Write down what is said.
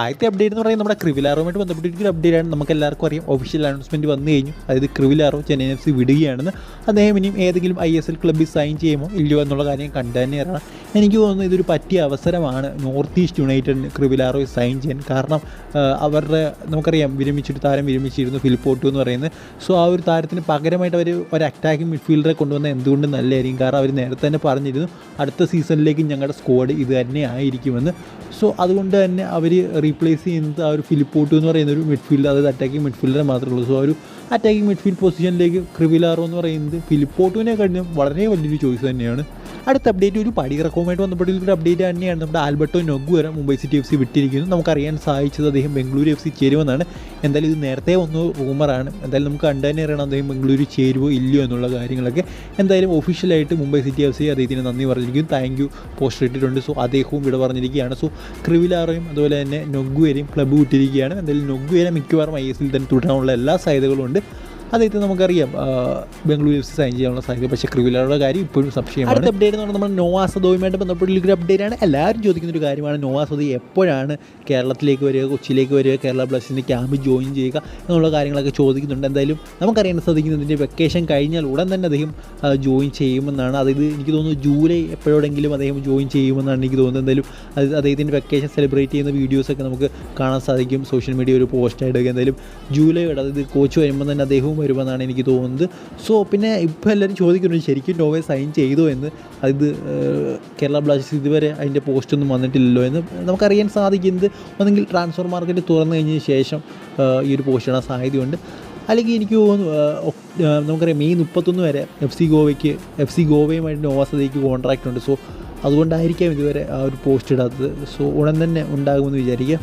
ആദ്യത്തെ അപ്ഡേറ്റ് എന്ന് പറയുന്നത് നമ്മുടെ ക്രിവിലാറുമായിട്ട് ബന്ധപ്പെട്ടിരിക്കുന്ന അപ്ഡേറ്റ് ആണ്. നമുക്ക് എല്ലാവർക്കും അറിയാം. ഒഫീഷ്യൽ അനൗൺസ്മെന്റ് വന്നു കഴിഞ്ഞു. അതായത് ക്രിവിലാറോ ചെന്നൈ എഫ് സി വിടുകയാണെന്ന്. അദ്ദേഹം ഇനിയും ഏതെങ്കിലും ഐ എസ് എൽ ക്ലബ്ബിൽ സൈൻ ചെയ്യുമോ ഇല്ലയോ എന്നുള്ള കാര്യം കണ്ടു തന്നെയാണ് എനിക്ക് തോന്നുന്നു ഇതൊരു പറ്റിയ അവസരമാണ് നോർത്ത് ഈസ്റ്റ് യുണൈറ്റഡിന് ക്രിവിലാറോ സൈൻ ചെയ്യാൻ. കാരണം അവരുടെ നമുക്കറിയാം വിരമിച്ചൊരു താരം വിരമിച്ചിരുന്നു ഫിലിപ്പോട്ടു എന്ന് പറയുന്നത്. സോ ആ ഒരു താരത്തിന് പകരമായിട്ട് അവർ ഒരു അറ്റാക്കിംഗ് മിഡ്ഫീൽഡറെ കൊണ്ടുവന്ന എന്തുകൊണ്ടും നല്ലതായിരിക്കും? കാരണം അവർ നേരത്തെ തന്നെ പറഞ്ഞിരുന്നു അടുത്ത സീസണിലേക്ക് ഞങ്ങളുടെ സ്ക്വാഡ് ഇത് തന്നെ ആയിരിക്കുമെന്ന്. സോ അതുകൊണ്ട് തന്നെ അവർ റീപ്ലേസ് ചെയ്യുന്നത് ആ ഒരു ഫിലിപ്പോട്ടു എന്ന് പറയുന്ന ഒരു മിഡ്ഫീൽഡ് അതായത് അറ്റാക്കിംഗ് മിഡ്ഫീൽഡറെ മാത്രമേ ഉള്ളൂ. സോ ആ ഒരു അറ്റാക്കിംഗ് മിഡ്ഫീൽഡ് പൊസിഷനിലേക്ക് ക്രിവിലാറോ എന്ന് പറയുന്നത് ഫിലിപ്പോട്ടുവിനെ കഴിഞ്ഞും വളരെ വലിയൊരു ചോയ്സ് തന്നെയാണ്. അടുത്ത അപ്ഡേറ്റ് ഒരു പടിയിറക്കവുമായിട്ട് ഒരു അപ്ഡേറ്റ് തന്നെയാണ്. നമ്മുടെ ആൽബർട്ടോ നൊഗു വരെ മുംബൈ സിറ്റി എഫ് സി വിട്ടിരിക്കുന്നു. നമുക്കറിയാൻ സാധിച്ചത് അദ്ദേഹം ബംഗളൂരു എഫ് സി ചേരുമെന്നാണ്. എന്തായാലും ഇത് നേരത്തെ ഒന്ന് റൂമറാണ് എന്തായാലും നമുക്ക് കണ്ടു തന്നെ അറിയണം അദ്ദേഹം ബംഗളൂരു ചേരുവോ ഇല്ലയോ എന്നുള്ള കാര്യങ്ങളൊക്കെ. എന്തായാലും ഒഫീഷ്യലായിട്ട് മുംബൈ സിറ്റി എഫ് സി അദ്ദേഹത്തിന് നന്ദി പറഞ്ഞിരിക്കുന്നു. താങ്ക് യു പോസ്റ്റർ ഇട്ടിട്ടുണ്ട്. സോ അദ്ദേഹവും ഇവിടെ പറഞ്ഞിരിക്കുകയാണ്. സോ ക്രിവിലാറയും അതുപോലെ തന്നെ നൊഗുവരെയും ക്ലബ്ബ് വിട്ടിരിക്കുകയാണ്. എന്തായാലും നൊഗുവരെ മിക്കവാറും ഐ എസ് തന്നെ തുടരാനുള്ള എല്ലാ സാധ്യതകളും ഉണ്ട്. അദ്ദേഹത്തെ നമുക്കറിയാം. ബംഗളൂരു എഫ് സി സൈൻ ചെയ്യാനുള്ള സാധ്യത. പക്ഷേ ക്രിവിലറുടെ കാര്യം ഇപ്പോഴും സംശയമാണ്. അടുത്ത അപ്ഡേറ്റ് എന്ന് പറഞ്ഞാൽ നമ്മൾ നോവാ സദോയുമായിട്ട് ബന്ധപ്പെട്ടുള്ള അപ്ഡേറ്റ് ആണ്. എല്ലാവരും ചോദിക്കുന്ന ഒരു കാര്യമാണ്. നോവാ സദോ എപ്പോഴാണ് കേരളത്തിലേക്ക് വരിക കൊച്ചിയിലേക്ക് വരിക കേരള ബ്ലാസ്റ്റേഴ്സിന്റെ ക്യാമ്പ് ജോയിൻ ചെയ്യുക എന്നുള്ള കാര്യങ്ങളൊക്കെ ചോദിക്കുന്നുണ്ട്. എന്തായാലും നമുക്കറിയാൻ സാധിക്കുന്നതിന്റെ വെക്കേഷൻ കഴിഞ്ഞാൽ ഉടൻ തന്നെ അദ്ദേഹം ജോയിൻ ചെയ്യുമെന്നാണ്. അതായത് എനിക്ക് തോന്നുന്നു ജൂലൈ എപ്പോഴെങ്കിലും അദ്ദേഹം ജോയിൻ ചെയ്യുമെന്നാണ് എനിക്ക് തോന്നുന്നത്. എന്തായാലും അത് അദ്ദേഹത്തിന്റെ വെക്കേഷൻ സെലിബ്രേറ്റ് ചെയ്യുന്ന വീഡിയോസൊക്കെ നമുക്ക് കാണാൻ സാധിക്കും. സോഷ്യൽ മീഡിയ ഒരു പോസ്റ്റ് ഇടുക. എന്തായാലും ജൂലൈയുടെ അതായത് കോച്ച് വരുമ്പോൾ തന്നെ അദ്ദേഹവും വരുമെന്നാണ് എനിക്ക് തോന്നുന്നത്. സോ പിന്നെ ഇപ്പോൾ എല്ലാവരും ചോദിക്കുന്നുണ്ട് ശരിക്കും നോവേ സൈൻ ചെയ്തോ എന്ന്. അത് കേരള ബ്ലാസ്റ്റേഴ്സ് ഇതുവരെ അതിന്റെ പോസ്റ്റൊന്നും വന്നിട്ടില്ലല്ലോ എന്ന് നമുക്കറിയാൻ സാധിക്കുന്നത്. ഒന്നെങ്കിൽ ട്രാൻസ്ഫർ മാർക്കറ്റ് തുറന്നു കഴിഞ്ഞതിന് ശേഷം ഈ ഒരു പോസ്റ്റ് ഇടാൻ സാധ്യതയുണ്ട്. അല്ലെങ്കിൽ എനിക്ക് തോന്നുന്നു നമുക്കറിയാം മെയ് മുപ്പത്തൊന്ന് വരെ എഫ് സി ഗോവയ്ക്ക് എഫ് സി ഗോവയുമായിട്ട് നോവാസതയ്ക്ക് കോൺട്രാക്റ്റ് ഉണ്ട്. സോ അതുകൊണ്ടായിരിക്കാം ഇതുവരെ ആ ഒരു പോസ്റ്റ് ഇടാത്തത്. സോ ഉടൻ തന്നെ ഉണ്ടാകുമെന്ന് വിചാരിക്കുക.